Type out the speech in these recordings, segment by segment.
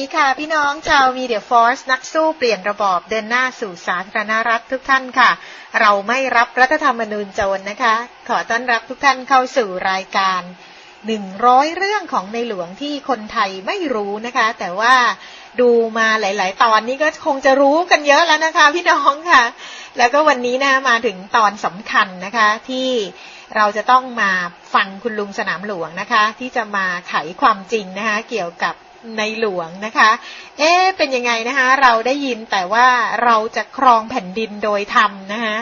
ดีค่ะ พี่น้องชาวมีเดียฟอร์สนักสู้เปลี่ยนระบอบเดินหน้าสู่สาธารณรัฐทุกท่านค่ะ เราไม่รับรัฐธรรมนูญโจรนะคะ ขอต้อนรับทุกท่านเข้าสู่รายการหนึ่งร้อยเรื่องของในหลวงที่คนไทยไม่รู้นะคะ แต่ว่าดูมาหลาย ๆ ตอนนี้ก็คงจะรู้กันเยอะแล้วนะคะ พี่น้องค่ะ แล้วก็วันนี้นะมาถึงตอนสำคัญนะคะที่เราจะต้องมาฟังคุณลุงสนามหลวงนะคะ ที่จะมาไขความจริงนะคะเกี่ยวกับ ในหลวงนะคะ เอ๊ะเป็นยังไงนะคะ เราได้ยินแต่ว่าเราจะครองแผ่นดินโดยธรรมนะคะ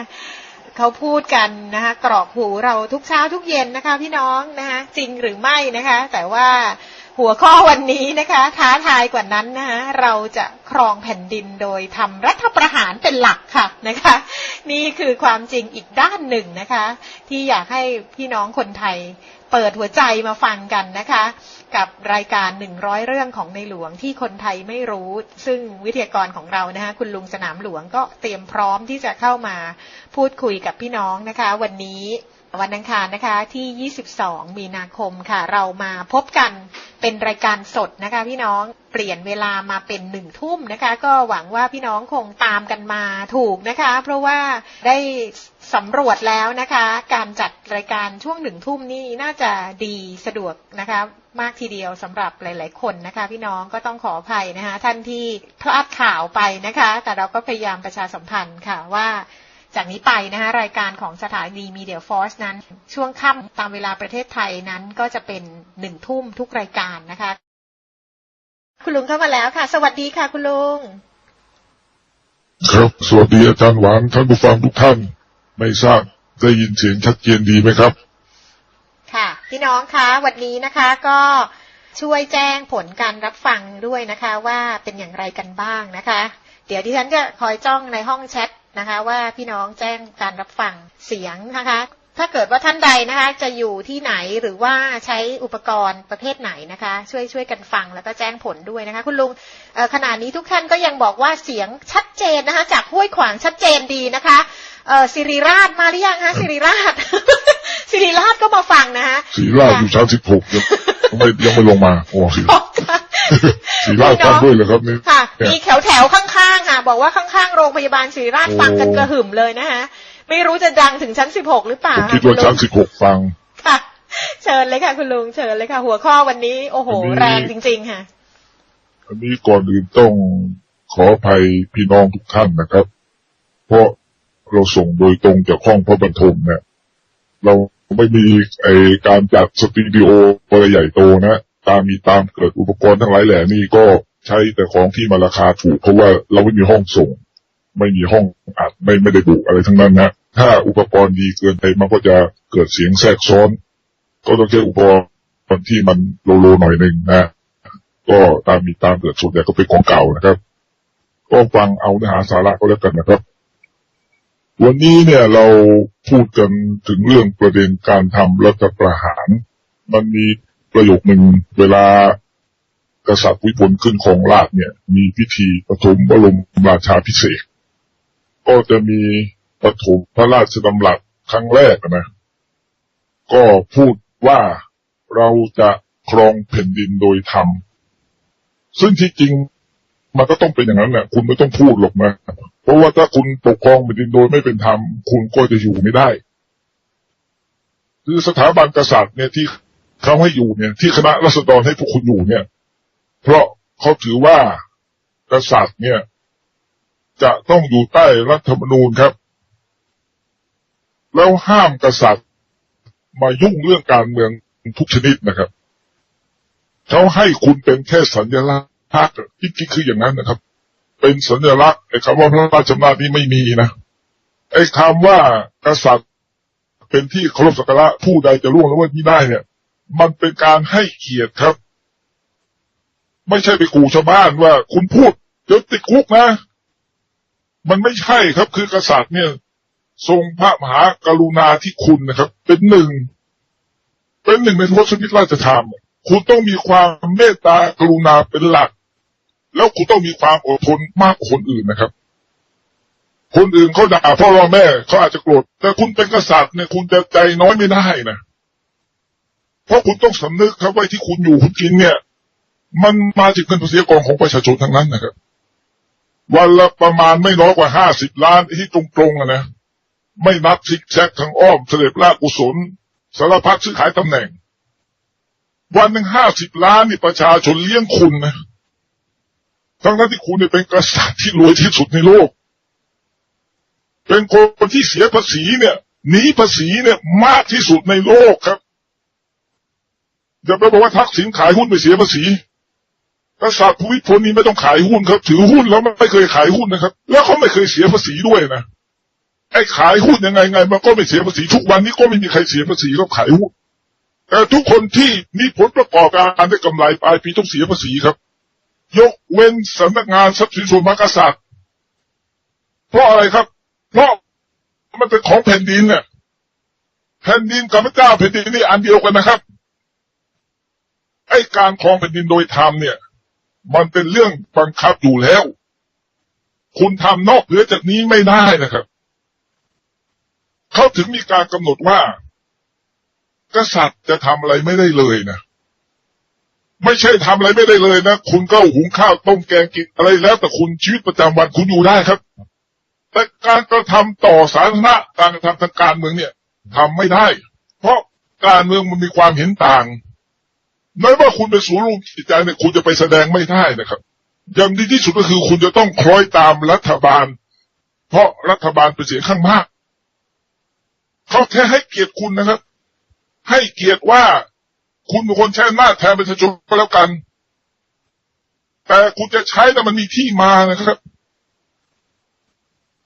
เขาพูดกันนะคะกรอกหูเราทุกเช้าทุกเย็นนะคะ พี่น้องนะคะจริงหรือไม่นะคะ แต่ว่าหัวข้อวันนี้นะคะ ท้าทายกว่านั้นนะคะเราจะครองแผ่นดินโดยทำรัฐประหารเป็นหลักค่ะนะคะ นี่คือความจริงอีกด้านหนึ่งนะคะ ที่อยากให้พี่น้องคนไทยเปิดหัวใจมาฟังกันนะคะ กับรายการ 100 เรื่องของในหลวงที่คนไทยไม่รู้ ซึ่งวิทยากรของเรานะคะคุณลุงสนามหลวงก็เตรียมพร้อมที่จะเข้ามาพูดคุยกับพี่น้องนะคะ วันนี้ วันอังคารนะคะที่ 22 มีนาคมค่ะ เรามาพบกันเป็นรายการสดนะคะ พี่น้องเปลี่ยนเวลามาเป็นหนึ่งทุ่มนะคะ ก็หวังว่าพี่น้องคงตามกันมาถูกนะคะ เพราะว่าได้สำรวจแล้วนะคะ การจัดรายการช่วงหนึ่งทุ่มนี่น่าจะดีสะดวกนะคะมากทีเดียวสำหรับหลาย ๆ คนนะคะ พี่น้องก็ต้องขออภัยนะคะ ท่านที่พลาดข่าวไปนะคะ แต่เราก็พยายามประชาสัมพันธ์ค่ะว่า จากนี้ไปนะคะรายการของสถานีมีเดียฟอร์สนั้น ช่วงค่ำตามเวลาประเทศไทยนั้นก็จะเป็นหนึ่งทุ่มทุกรายการนะคะ คุณลุงเข้ามาแล้วค่ะ สวัสดีค่ะคุณลุง ครับสวัสดีอาจารย์หวานท่านผู้ฟังทุกท่าน ไม่ทราบได้ยินเสียงชัดเจนดีไหมครับ ค่ะ พี่น้องคะวันนี้นะคะก็ช่วยแจ้งผลการรับฟังด้วยนะคะ ว่าเป็นอย่างไรกันบ้างนะคะ เดี๋ยวดิฉันจะคอยจ้องในห้องแชท นะคะ ว่าพี่น้องแจ้งการรับฟังเสียงนะคะ ถ้าเกิดว่าท่านใดนะคะ จะอยู่ที่ไหนหรือว่าใช้อุปกรณ์ประเภทไหนนะคะ ช่วยช่วยกันฟังแล้วก็แจ้งผลด้วยนะคะ คุณลุงเอ่อขณะนี้ทุกท่านก็ยังบอกว่าเสียงชัดเจนนะคะ จากห้วยขวางชัดเจนดีนะคะเอ่อสิริราชมาหรือยังคะสิริราชสิริราชก็มาฟังนะคะสีราชอยู่ชั้นสิบหกยังไม่ยังไม่ลงมาโอ้สีสีราชฟังด้วยเหรอครับนี่ค่ะเนี่ย มีแถวแถวๆข้างๆค่ะ บอกว่าข้างๆโรงพยาบาลศิริราชโอ้ฟังกันกระหึ่มเลยนะคะไม่รู้จะดังถึงชั้นสิบหกหรือเปล่าผมค่ะคิดว่าคุณลุชั้นงสิบหกฟัง ค่ะ เชิญเลยค่ะ คุณลุงเชิญเลยค่ะ หัวข้อวันนี้ โอ้โหวันนี้แรงจริง ๆ ค่ะอันนี้ก่อนอื่นต้องขออภัยพี่น้องทุกท่านนะครับ เพราะเราส่งโดยตรงจากห้องพระบรรทมเนี่ยเราไม่มีไอการจัดสตูดิโออะไรใหญ่โตนะ ตามมีตามเกิดอุปกรณ์ทั้งหลายแหล่นี่ก็ ใช้แต่ของที่มาราคาถูกเพราะว่าเราไม่มีห้องส่ง ไม่มีห้องอัดไม่ไม่ได้บุอะไรทั้งนั้นนะถ้าอุปกรณ์ดีเกินไปมันก็จะเกิดเสียงแทรกซ้อน ก็ต้องใช้อุปกรณ์ที่มันโลโลหน่อยหนึ่งนะ ก็ตามมีตามเกิดส่วนใหญ่ก็เป็นของเก่านะครับ ก็ฟังเอาเนื้อหาสาระก็แล้วกันนะครับ วันนี้เนี่ยเราพูดกันถึงเรื่องประเด็นการทำรัฐประหาร มันมีประโยคหนึ่งเวลา กษัตริย์วิบลขึ้นของราชเนี่ย มีพิธีปฐมบรมราชาพิเศษกก็จะมีปฐมพระราชดำรัสครั้งแรกนะ ก็พูดว่าเราจะครองแผ่นดินโดยธรรม ซึ่งที่จริงมันก็ต้องเป็นอย่างนั้นแหละคุณไม่ต้องพูดหรอกนะเพราะว่าถ้าคุณปกครองแผ่นดินโดยไม่เป็นธรรม คุณก็จะอยู่ไม่ได้ คือสถาบันกษัตริย์เนี่ยที่เขาให้อยู่เนี่ย ที่คณะรัษฎรให้พวกคุณอยู่เนี่ย เพราะเขาถือว่ากษัตริย์เนี่ย จะต้องอยู่ใต้รัฐธรรมนูญครับ แล้วห้ามกษัตริย์มายุ่งเรื่องการเมืองทุกชนิดนะครับเขาให้คุณเป็นแค่สัญลักษณ์จริงๆคืออย่างนั้นนะครับ เป็นสัญลักษณ์ไอ้คำว่าพระราชอำนาจนี่ไม่มีนะไอ้คำว่ากษัตริย์ เป็นที่เคารพสักการะผู้ใดจะล่วงละเมิดไม่ได้เนี่ย มันเป็นการให้เกียรติครับ ไม่ใช่ไปขู่ชาวบ้านว่า คุณพูดเดี๋ยวติดคุกนะ มันไม่ใช่ครับ คือกษัตริย์เนี่ย ทรงพระมหากรุณาธิคุณนะครับ เป็นหนึ่ง เป็นหนึ่งในทศนิตราชธรรม คุณต้องมีความเมตตากรุณาเป็นหลัก แล้วคุณต้องมีความอดทนมากกว่าคนอื่นนะครับคนอื่นเขาด่าพ่อรอแม่เขาอาจจะโกรธแต่คุณเป็นกษัตริย์เนี่ยคุณจะใจน้อยไม่ได้นะเพราะคุณต้องสำนึกครับว่าที่คุณอยู่คุณกินเนี่ย มันมาจากเงินภาษีกองของประชาชนทั้งนั้นนะครับ วันละประมาณไม่น้อยกว่าห้าสิบล้านที่ตรงๆอะนะไม่นับซิกแซกทางอ้อมเสด็จลากุศลสารพัดซื้อขายตำแหน่ง วันหนึ่งห้าสิบล้านนี่ประชาชนเลี้ยงคุณนะทั้งนั้นที่คุณเนี่ยเป็นกษัตริย์ที่รวยที่สุดในโลก เป็นคนที่เสียภาษีเนี่ยหนีภาษีเนี่ยมากที่สุดในโลกครับอย่าไปบอกว่าทักษิณขายหุ้นไปเสียภาษี กษัตริย์ภูมิพลนี่ไม่ต้องขายหุ้นครับ ถือหุ้นแล้วไม่เคยขายหุ้นนะครับ แล้วเขาไม่เคยเสียภาษีด้วยนะไอ้ขายหุ้นยังไงไงมันก็ไม่เสียภาษีทุกวันนี้ก็ไม่มีใครเสียภาษีก็ขายหุ้นแต่ทุกคนที่มีผลประกอบการได้กำไรปลายปีต้องเสียภาษีครับ ยกเว้นสำนักงานทรัพย์สินส่วนพระกษัตริย์เพราะอะไรครับ เพราะมันเป็นของแผ่นดินเนี่ยแผ่นดินกับพระเจ้าแผ่นดินนี่อันเดียวกันนะครับไอ้การครองแผ่นดินโดยธรรมเนี่ย มันเป็นเรื่องบังคับอยู่แล้ว คุณทำนอกเหนือจากนี้ไม่ได้นะครับ เขาถึงมีการกำหนดว่า กษัตริย์จะทำอะไรไม่ได้เลยนะไม่ใช่ทำอะไรไม่ได้เลยนะ คุณก็หุงข้าวต้มแกงกินอะไรแล้ว แต่คุณชีวิตประจำวันคุณอยู่ได้ครับ แต่การกระทำต่อสาธารณะการกระทำทางการเมืองเนี่ยทำไม่ได้ เพราะการเมืองมันมีความเห็นต่าง ไม่ว่าคุณเป็นศูนย์รวมจิตใจเนี่ยคุณจะไปแสดงไม่ได้นะครับอย่างดีที่สุดก็คือคุณจะต้องคล้อยตามรัฐบาล เพราะรัฐบาลเป็นเสียงข้างมากเขาแค่ให้เกียรติคุณนะครับ ให้เกียรติว่าคุณเป็นคนใช้อำนาจแทนประชาชนก็แล้วกัน แต่คุณจะใช้แต่มันมีที่มานะครับ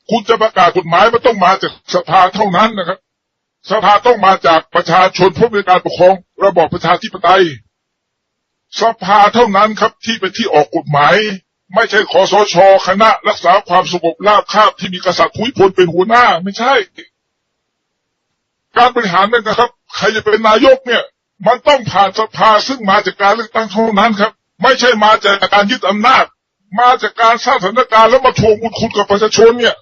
คุณจะประกาศกฎหมายมันต้องมาจากสภาเท่านั้นนะครับ สภาต้องมาจากประชาชนผู้มีการปกครองระบอบประชาธิปไตย สภาเท่านั้นครับที่เป็นที่ออกกฎหมาย ไม่ใช่คอสช คณะรักษาความสงบราบคาบที่มีกษัตริย์ภูมิพลเป็นหัวหน้า ไม่ใช่ การบริหารเนี่ยนะครับ ใครจะเป็นนายกเนี่ย มันต้องผ่านสภาซึ่งมาจากการเลือกตั้งเท่านั้นครับ ไม่ใช่มาจากการยึดอำนาจ มาจากการสร้างสถานการณ์แล้วมาทวงบุญคุณกับประชาชนเนี่ย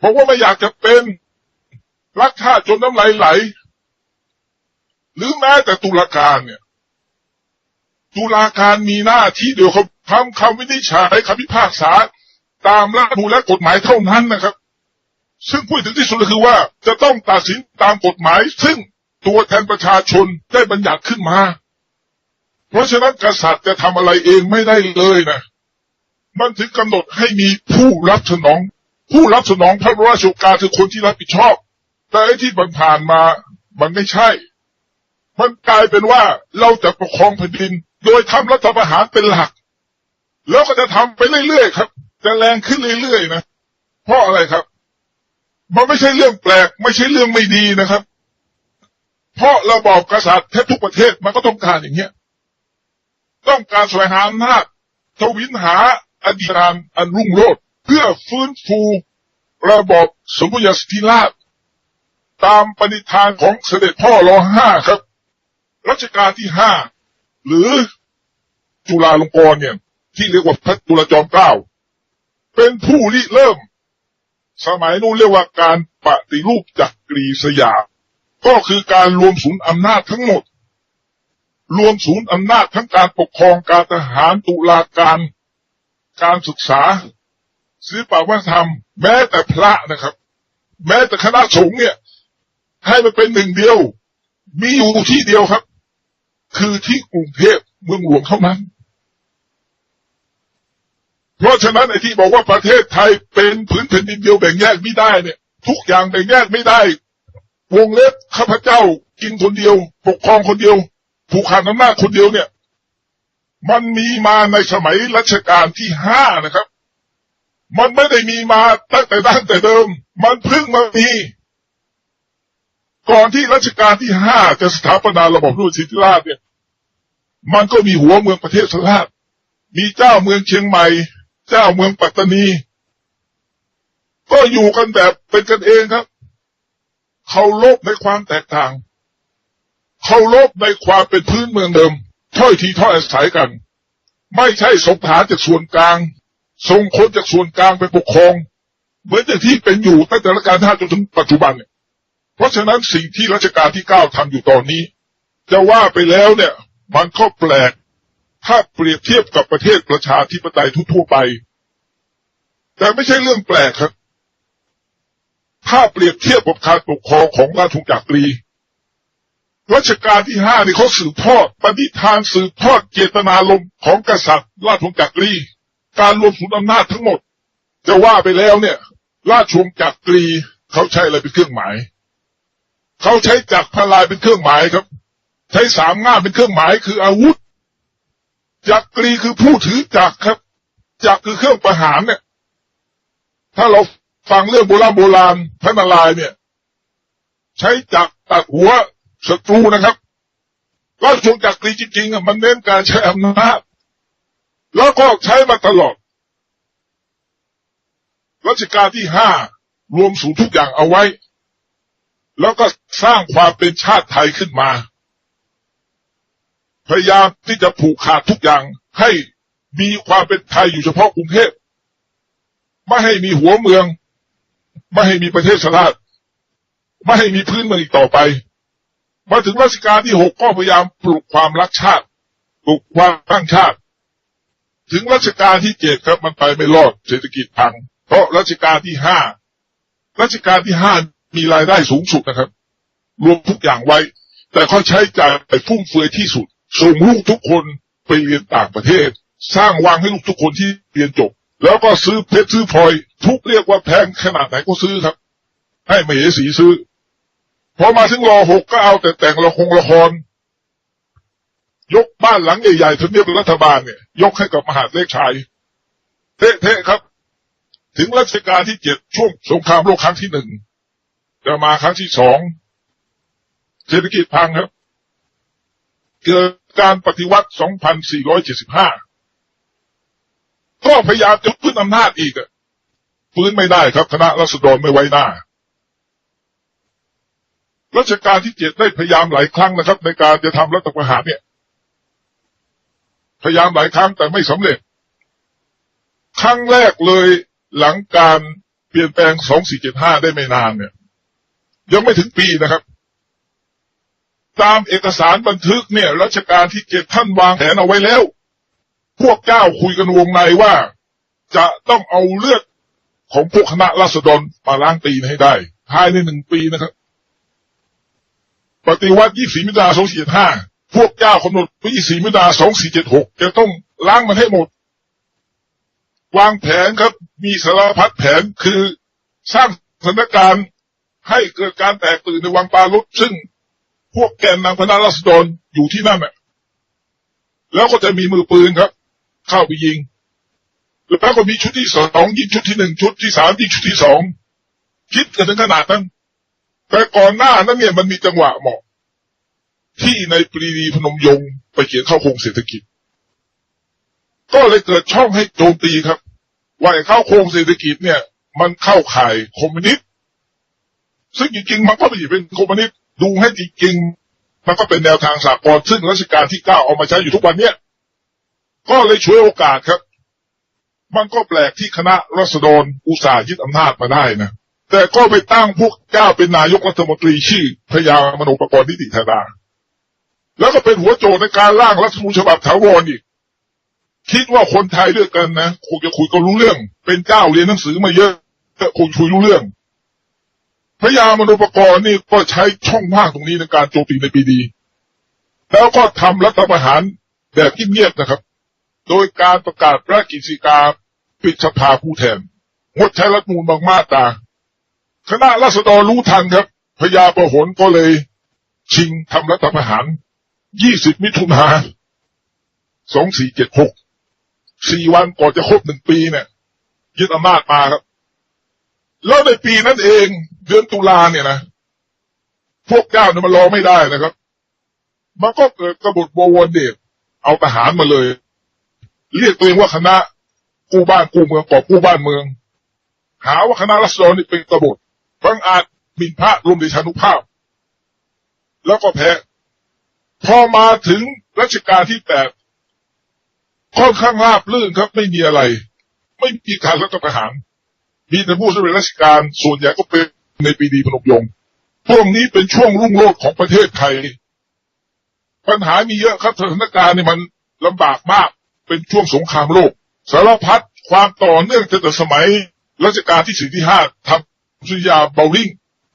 ผมว่าไม่อยากจะเป็นรักชาติจนน้ำลายไหล หรือแม้แต่ตุลาการเนี่ย ตุลาการมีหน้าที่เดียวเขาทำคำวินิจฉัยคำพิพากษา ตามรัฐธรรมนูญและกฎหมายเท่านั้นนะครับ ซึ่งพูดถึงที่สุดก็คือว่า จะต้องตัดสินตามกฎหมาย ซึ่งตัวแทนประชาชนได้บัญญัติขึ้นมา เพราะฉะนั้นกษัตริย์จะทำอะไรเองไม่ได้เลยนะมันถึงกำหนดให้มีผู้รับสนอง ผู้รับสนองพระราชโองการคือคนที่รับผิดชอบ แต่ไอ้ที่ผ่านมามันไม่ใช่ มันกลายเป็นว่าเราจะปกครองแผ่นดิน โดยทำรัฐประหารเป็นหลัก แล้วก็จะทำไปเรื่อยๆครับ จะแรงขึ้นเรื่อยๆนะเพราะอะไรครับ มันไม่ใช่เรื่องแปลก ไม่ใช่เรื่องไม่ดีนะครับ เพราะระบอบกษัตริย์แทบทุกประเทศมันก็ต้องการอย่างเงี้ย ต้องการแสวงหาอำนาจทวินหาอดีตานอันรุ่งโรจน์เพื่อฟื้นฟูระบอบสมบูรณาสิทธิราชตามปณิธานของเสด็จพ่อรอห้าครับ รัชกาลที่ห้าหรือจุฬาลงกรณ์เนี่ย ที่เรียกว่าพระจุลจอมเกล้าเป็นผู้ริเริ่ม สมัยนู้นเรียกว่าการปฏิรูปจักรีสยามก็คือการรวมศูนย์อำนาจทั้งหมด รวมศูนย์อำนาจทั้งการปกครองการทหารตุลาการ การศึกษาศิลปวัฒนธรรม แม้แต่พระนะครับ แม้แต่คณะสงฆ์เนี่ย ให้มันเป็นหนึ่งเดียว มีอยู่ที่เดียวครับ คือที่กรุงเทพเมืองหลวงเท่านั้น เพราะฉะนั้นไอ้ที่บอกว่าประเทศไทยเป็นผืนแผ่นดินเดียวแบ่งแยกไม่ได้เนี่ย ทุกอย่างแบ่งแยกไม่ได้ วงเล็บข้าพเจ้ากินคนเดียว ปกครองคนเดียว ผูกขาดอำนาจคนเดียวเนี่ย มันมีมาในสมัยรัชกาลที่ห้านะครับ มันไม่ได้มีมาตั้งแต่ดั้งแต่เดิม มันเพิ่งมามีก่อนที่รัชกาลที่ห้าจะสถาปนาระบบรูปสิทธิราชเนี่ย มันก็มีหัวเมืองประเทศสราชมีเจ้าเมืองเชียงใหม่ เจ้าเมืองปัตตานี ก็อยู่กันแบบเป็นกันเองครับเขาลบในความแตกต่างเขาลบในความเป็นพื้นเมืองเดิม ถ้อยทีถ้อยอาศัยกัน ไม่ใช่สงฐานจากส่วนกลาง ส่งคนจากส่วนกลางไปปกครอง เหมือนอย่างที่เป็นอยู่ตั้งแต่รัชกาลที่ห้าจนถึงปัจจุบันเนี่ยเพราะฉะนั้นสิ่งที่รัชกาลที่เก้าทำอยู่ตอนนี้ จะว่าไปแล้วเนี่ย มันก็แปลก ถ้าเปรียบเทียบกับประเทศประชาธิปไตยทั่วไป แต่ไม่ใช่เรื่องแปลกครับ ถ้าเปรียบเทียบกับการปกครองของราชวงศ์จักรีรัชกาลที่ห้านี่เขาสืบทอดปฏิทานสืบทอดเจตนารมณ์ของกษัตริย์ ราชวงศ์จักรี การรวมศูนย์อำนาจทั้งหมด จะว่าไปแล้วเนี่ย ราชวงศ์จักรีเขาใช้อะไรเป็นเครื่องหมาย เขาใช้จักรพลายเป็นเครื่องหมายครับ ใช้สามง่ามเป็นเครื่องหมายคืออาวุธ จักรีคือผู้ถือจักรครับ จักรคือเครื่องประหารเนี่ย ถ้าเราฟังเรื่องโบราณโบราณพระนารายณ์เนี่ย ใช้จักรตัดหัวศัตรูนะครับราชวงศ์จักรีจริงๆอะมันเน้นการใช้อำนาจแล้วก็ใช้มาตลอดรัชกาลที่ห้ารวมสูตรทุกอย่างเอาไว้ แล้วก็สร้างความเป็นชาติไทยขึ้นมา พยายามที่จะผูกขาดทุกอย่างให้มีความเป็นไทยอยู่เฉพาะกรุงเทพไม่ให้มีหัวเมือง ไม่ให้มีประเทศสลาดไม่ให้มีพื้นเมืองอีกต่อไป มาถึงรัชกาลที่หกก็พยายามปลุกความรักชาติปลุกความตั้งชาติ ถึงรัชกาลที่เจ็ดครับมันไปไม่รอดเศรษฐกิจพัง เพราะรัชกาลที่ห้ารัชกาลที่ห้ามีรายได้สูงสุดนะครับ รวมทุกอย่างไว้ แต่เขาใช้จ่ายไปฟุ่มเฟือยที่สุด ส่งลูกทุกคนไปเรียนต่างประเทศ สร้างวังให้ลูกทุกคนที่เรียนจบ แล้วก็ซื้อเพชรซื้อพลอย ทุกเรียกว่าแพงขนาดไหนก็ซื้อครับ ให้มเหสีซื้อ พอมาถึงรอหกก็เอาแต่แต่งละครละคร ยกบ้านหลังใหญ่ๆทำเนียบรัฐบาลเนี่ย ยกให้กับมหาเล็กชายเทะๆครับ ถึงรัชกาลที่เจ็ดช่วงสงครามโลกครั้งที่หนึ่งจะมาครั้งที่สองเศรษฐกิจพังครับ เกิด การปฏิวัติ 2475 ก็พยายามจะพื้นอำนาจอีกอะฟื้นไม่ได้ครับคณะรัษฎรไม่ไว้หน้ารัชกาลที่เจ็ดได้พยายามหลายครั้งนะครับ ในการจะทำรัฐประหารเนี่ย พยายามหลายครั้งแต่ไม่สำเร็จ ครั้งแรกเลยหลังการเปลี่ยนแปลง2475ได้ไม่นานเนี่ย ยังไม่ถึงปีนะครับ ตามเอกสารบันทึกเนี่ยรัชกาลที่เจ็ดท่านวางแผนเอาไว้แล้ว พวกเจ้าคุยกันวงในว่า จะต้องเอาเลือดของพวกคณะราษฎรมาล้างตีนให้ได้ภายในหนึ่งปีนะครับ ปฏิวัติ24มิถุนายน2475พวกเจ้ากำหนดว่า24มิถุนายน2476จะต้องล้างมันให้หมด วางแผนครับ มีสารพัดแผนคือสร้างสถานการณ์ให้เกิดการแตกตื่นในวังปาลุดซึ่ง พวกแกนนำคณะราษฎรอยู่ที่นั่นน่ะแล้วก็จะมีมือปืนครับ เข้าไปยิงแล้วก็มีชุดที่สองยิงชุดที่หนึ่งชุดที่สามยิงชุดที่สองคิดกันถึงขนาดนั้นแต่ก่อนหน้านั้นเนี่ยมันมีจังหวะเหมาะ ที่ในปรีดีพนมยงค์ไปเขียนเข้าโครงเศรษฐกิจ ก็เลยเกิดช่องให้โจมตีครับ ว่าเข้าโครงเศรษฐกิจเนี่ย มันเข้าข่ายคอมมิวนิสต์ซึ่งจริงๆมันก็ไม่ได้เป็นคอมมิวนิสต์ ดูให้จริงๆมันก็เป็นแนวทางสากลซึ่งรัชกาลที่เก้าเอามาใช้อยู่ทุกวันเนี้ยก็เลยช่วยโอกาสครับ มันก็แปลกที่คณะรัษฎรอุตส่าห์ยึดอำนาจมาได้นะ แต่ก็ไปตั้งพวกเจ้าเป็นนายกรัฐมนตรีชื่อพยามโนปกรณ์นิติธาดาแล้วก็เป็นหัวโจกในการร่างรัฐธรรมนูญฉบับถาวรอีก คิดว่าคนไทยด้วยกันนะคงจะคุยก็รู้เรื่อง เป็นเจ้าเรียนหนังสือมาเยอะก็คงคุยรู้เรื่อง พระยามโนปกรณ์นี่ก็ใช้ช่องว่างตรงนี้ในการโจมตีในปีดี แล้วก็ทำรัฐประหารแบบเงียบๆนะครับ โดยการประกาศพระกิจสิกาปิดสภาผู้แทน งดใช้รัฐมนูลบางมาตราคณะรัษฎรรู้ทันครับพญาประหลก็เลยชิงทำรัฐประหาร 20 มิถุนา2476 สี่วันก่อนจะครบหนึ่งปีเนี่ยยึดอำนาจมาครับ แล้วในปีนั้นเอง เดือนตุลาเนี่ยนะพวกเจ้าเนี่ยมันรอไม่ได้นะครับ มันก็เกิดกบฏบวรเดชเอาทหารมาเลย เรียกตัวเองว่าคณะกู้บ้านกู้เมืองกอบกู้บ้านเมือง หาว่าคณะรัษฎรนี่เป็นกบฏบังอาจหมินพระรวมเดชานุภาพ แล้วก็แพ้พอมาถึงรัชกาลที่แปดค่อนข้างราบลื่นครับ ไม่มีอะไร ไม่มีการรัฐประหารมีแต่ผู้สำเร็จราชการส่วนใหญ่ก็เป็น ในปีดีพนมยงค์พวกนี้เป็นช่วงรุ่งโรจน์ของประเทศไทย ปัญหามีเยอะครับสถานการณ์นี่มันลำบากมาก เป็นช่วงสงครามโลก สารพัดความต่อเนื่องตั้งแต่สมัยรัชกาลที่สี่ที่ห้าทำสัญญาเบลลิง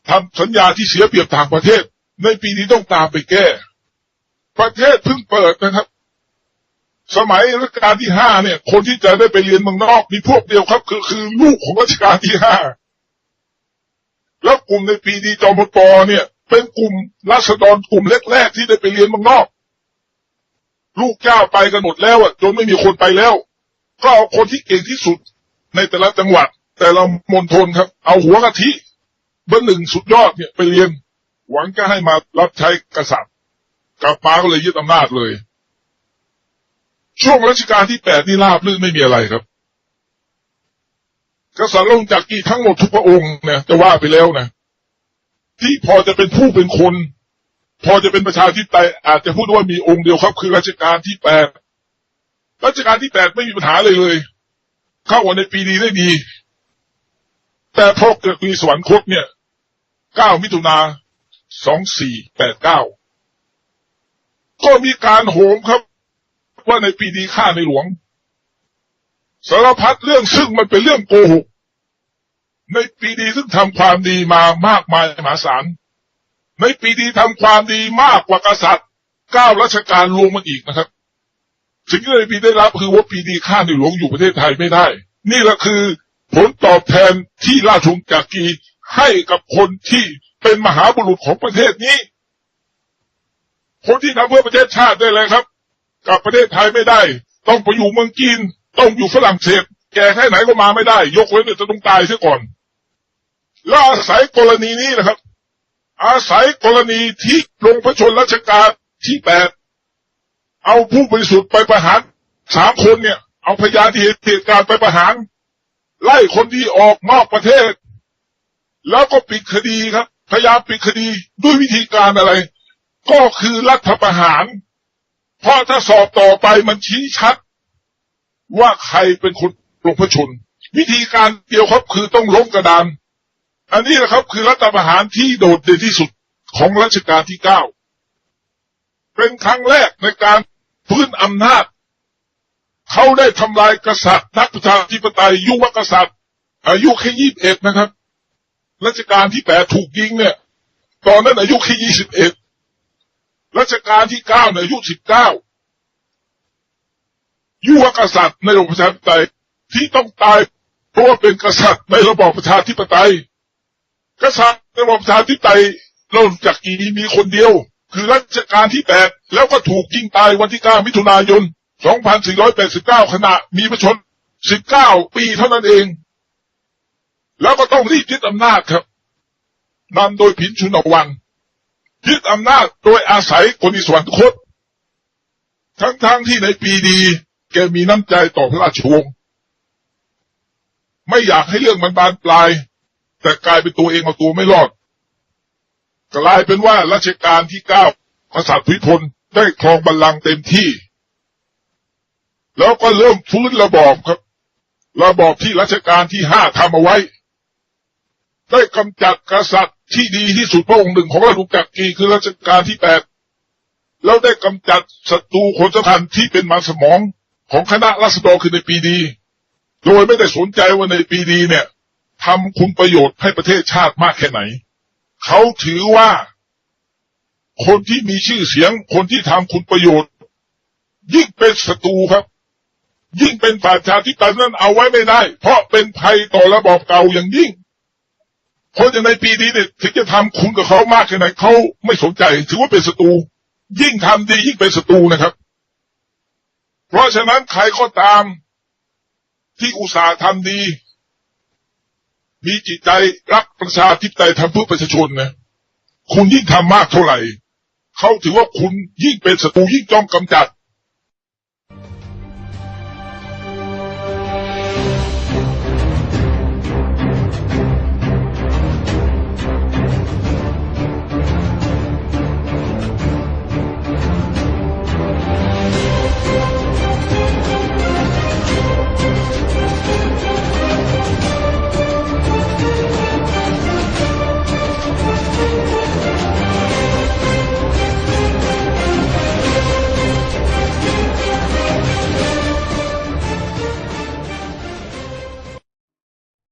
ทำสัญญาที่เสียเปรียบต่างประเทศ ในปีนี้ต้องตามไปแก้ ประเทศเพิ่งเปิดนะครับ สมัยรัชกาลที่ห้าเนี่ย คนที่จะได้ไปเรียนเมืองนอกมีพวกเดียวครับ คือคือลูกของรัชกาลที่ห้า แล้วกลุ่มในปีดีจอมพลเนี่ย เป็นกลุ่มราษฎรกลุ่มแรกๆที่ได้ไปเรียนเมืองนอก ลูกเจ้าไปกันหมดแล้วอะจนไม่มีคนไปแล้ว ก็เอาคนที่เก่งที่สุดในแต่ละจังหวัด แต่ละมณฑลครับ เอาหัวกะทิเบอร์หนึ่งสุดยอดเนี่ยไปเรียน หวังจะให้มารับใช้กษัตริย์กับมาก็เลยยึดอำนาจเลย ช่วงรัชกาลที่แปดนี่ราบรื่นไม่มีอะไรครับ กษัตริย์ลงจากกี่ทั้งหมดทุกพระองค์เนี่ยจะว่าไปแล้วนะที่พอจะเป็นผู้เป็นคน พอจะเป็นประชาธิปไตยอาจจะพูดว่ามีองค์เดียวครับ คือรัชกาลที่แปดรัชกาลที่แปดไม่มีปัญหาเลยเลย เข้าวันในปีดีได้ดี แต่พอเกิดปีสวรรคตเนี่ยเก้ามิถุนาสองสี่แปดเก้าก็มีการโหมครับ ว่าในปีดีฆ่าในหลวง สารพัดเรื่องซึ่งมันเป็นเรื่องโกหก ในปีดีซึ่งทำความดีมามากมายมหาศาลในปีดีทำความดีมากกว่ากษัตริย์เก้ารัชกาลรวมมันอีกนะครับ สิ่งที่ในปีได้รับคือว่าปีดีฆ่าในหลวงอยู่ประเทศไทยไม่ได้ นี่แหละคือผลตอบแทนที่ราชวงศ์จักรีให้กับคนที่เป็นมหาบุรุษของประเทศนี้ คนที่ทำเพื่อประเทศชาติได้เลยครับกลับประเทศไทยไม่ได้ ต้องไปอยู่เมืองจีน ต้องอยู่ฝรั่งเศส แก่แค่ไหนก็มาไม่ได้ ยกเว้นจะต้องตายเสียก่อน แล้วอาศัยกรณีนี้นะครับ อาศัยกรณีที่ลงพระชนรัชกาลที่แปดเอาผู้บริสุทธิ์ไปประหารสามคนเนี่ย เอาพยานที่เห็นเหตุการณ์ไปประหาร ไล่คนที่ออกนอกประเทศ แล้วก็ปิดคดีครับ พยายามปิดคดีด้วยวิธีการอะไร ก็คือรัฐประหาร เพราะถ้าสอบต่อไปมันชี้ชัด ว่าใครเป็นคนลงพระชน วิธีการเดียวครับคือต้องล้มกระดาน อันนี้แหละครับ คือรัฐประหารที่โดดเด่นที่สุดของรัชกาลที่เก้าเป็นครั้งแรกในการพื้นอำนาจ เขาได้ทำลายกษัตริย์นักประชาธิปไตยยุวกษัตริย์ อายุแค่ยี่สิบเอ็ดนะครับรัชกาลที่แปดถูกยิงเนี่ย ตอนนั้นอายุแค่ยี่สิบเอ็ดรัชกาลที่เก้าเนี่ยอายุสิบเก้ายุวกษัตริย์ในระบอบประชาธิปไตยที่ต้องตายเพราะว่าเป็นกษัตริย์ในระบอบประชาธิปไตย กษัตริย์ในระบอบประชาธิปไตยเราจากกีมีคนเดียว คือรัชกาลที่แปดแล้วก็ถูกยิงตายวันที่เก้ามิถุนายน 2489 ขณะมีประชน 19 ปีเท่านั้นเอง แล้วก็ต้องรีบยึดอำนาจครับนำโดยผินชุนวัง ยึดอำนาจโดยอาศัยคนอิสวรรคต ทั้งๆทที่ในปีดี แกมีน้ำใจต่อพระราชวงศ์ไม่อยากให้เรื่องมันบานปลาย แต่กลายเป็นตัวเองเอาตัวไม่รอด กลายเป็นว่ารัชกาลที่เก้ากษัตริย์พิพลได้ครองบัลลังก์เต็มที่ แล้วก็เริ่มฟื้นระบอบครับ ระบอบที่รัชกาลที่ห้าทำเอาไว้ ได้กำจัดกษัตริย์ที่ดีที่สุดพระองค์หนึ่งของราชวงศ์จักรีคือรัชกาลที่แปดแล้วได้กำจัดศัตรูคนสำคัญที่เป็นมันสมองของคณะรัษฎรคือในปีดี โดยไม่ได้สนใจว่าในปีดีเนี่ย ทำคุณประโยชน์ให้ประเทศชาติมากแค่ไหน เขาถือว่า คนที่มีชื่อเสียง คนที่ทำคุณประโยชน์ ยิ่งเป็นศัตรูครับ ยิ่งเป็นฝ่ายชาธิปไตยนั้นเอาไว้ไม่ได้ เพราะเป็นภัยต่อระบอบเก่าอย่างยิ่งคนอย่างในปีนี้เนี่ยถึงจะทำคุณกับเขามากแค่ไหนเขาไม่สนใจ ถือว่าเป็นศัตรูยิ่งทำดียิ่งเป็นศัตรูนะครับ เพราะฉะนั้นใครก็ตามที่อุตส่าห์ทำดี มีจิตใจรักประชาธิปไตยทำเพื่อประชาชนนะคุณยิ่งทำมากเท่าไหร่ เขาถือว่าคุณยิ่งเป็นศัตรูยิ่งจ้องกำจัด